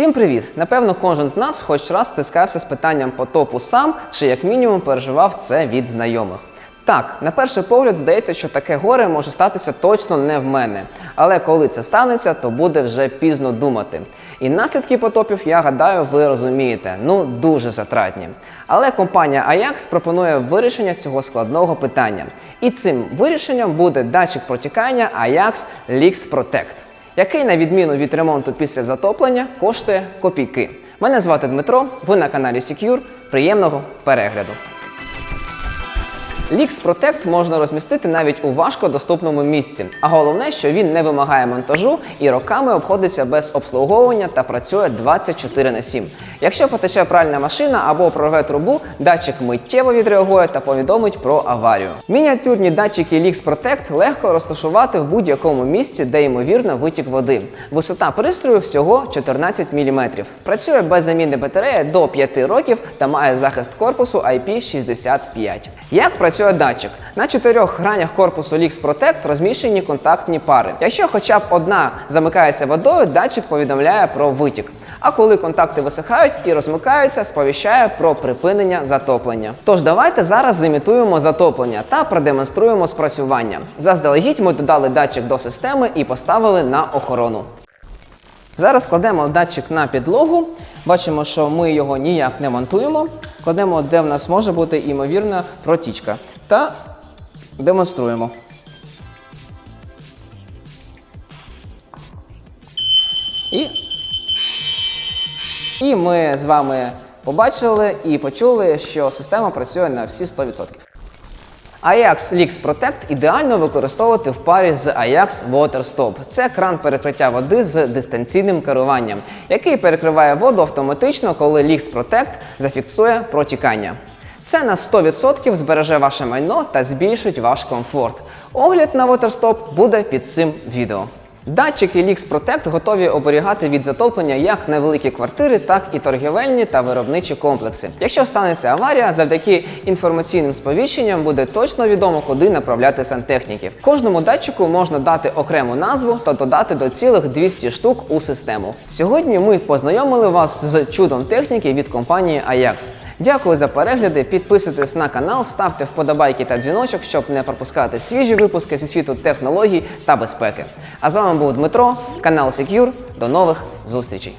Всім привіт! Напевно, кожен з нас хоч раз стискався з питанням потопу сам чи як мінімум переживав це від знайомих. Так, на перший погляд здається, що таке горе може статися точно не в мене. Але коли це станеться, то буде вже пізно думати. І наслідки потопів, я гадаю, ви розумієте, ну дуже затратні. Але компанія Ajax пропонує вирішення цього складного питання. І цим вирішенням буде датчик протікання Ajax Leaks Protect який, на відміну від ремонту після затоплення, коштує копійки. Мене звати Дмитро, ви на каналі Secure. Приємного перегляду. Lix Protect можна розмістити навіть у важкодоступному місці. А головне, що він не вимагає монтажу і роками обходиться без обслуговування та працює 24 на 7. Якщо потече пральна машина або прорве трубу, датчик миттєво відреагує та повідомить про аварію. Мініатюрні датчики Lix Protect легко розташувати в будь-якому місці, де ймовірно витік води. Висота пристрою всього 14 мм. Працює без заміни батареї до 5 років та має захист корпусу IP65. Як працює датчик? На чотирьох гранях корпусу Lix Protect розміщені контактні пари. Якщо хоча б одна замикається водою, датчик повідомляє про витік. А коли контакти висихають і розмикаються, сповіщає про припинення затоплення. Тож давайте зараз зімітуємо затоплення та продемонструємо спрацювання. Заздалегідь ми додали датчик до системи і поставили на охорону. Зараз кладемо датчик на підлогу. Бачимо, що ми його ніяк не монтуємо. Кладемо, де в нас може бути імовірна протічка. Та демонструємо. І, і ми з вами побачили і почули, що система працює на всі 100%. Ajax Leaks Protect ідеально використовувати в парі з Ajax Water Stop. Це кран перекриття води з дистанційним керуванням, який перекриває воду автоматично, коли Leaks Protect зафіксує протікання. Це на 100% збереже ваше майно та збільшить ваш комфорт. Огляд на WaterStop буде під цим відео. Датчики Lix Protect готові оберігати від затоплення як невеликі квартири, так і торгівельні та виробничі комплекси. Якщо станеться аварія, завдяки інформаційним сповіщенням буде точно відомо, куди направляти сантехніків. Кожному датчику можна дати окрему назву та додати до цілих 200 штук у систему. Сьогодні ми познайомили вас з чудом техніки від компанії Ajax. Дякую за перегляди. Підписуйтесь на канал, ставте вподобайки та дзвіночок, щоб не пропускати свіжі випуски зі світу технологій та безпеки. А з вами був Дмитро, канал Secure. До нових зустрічей.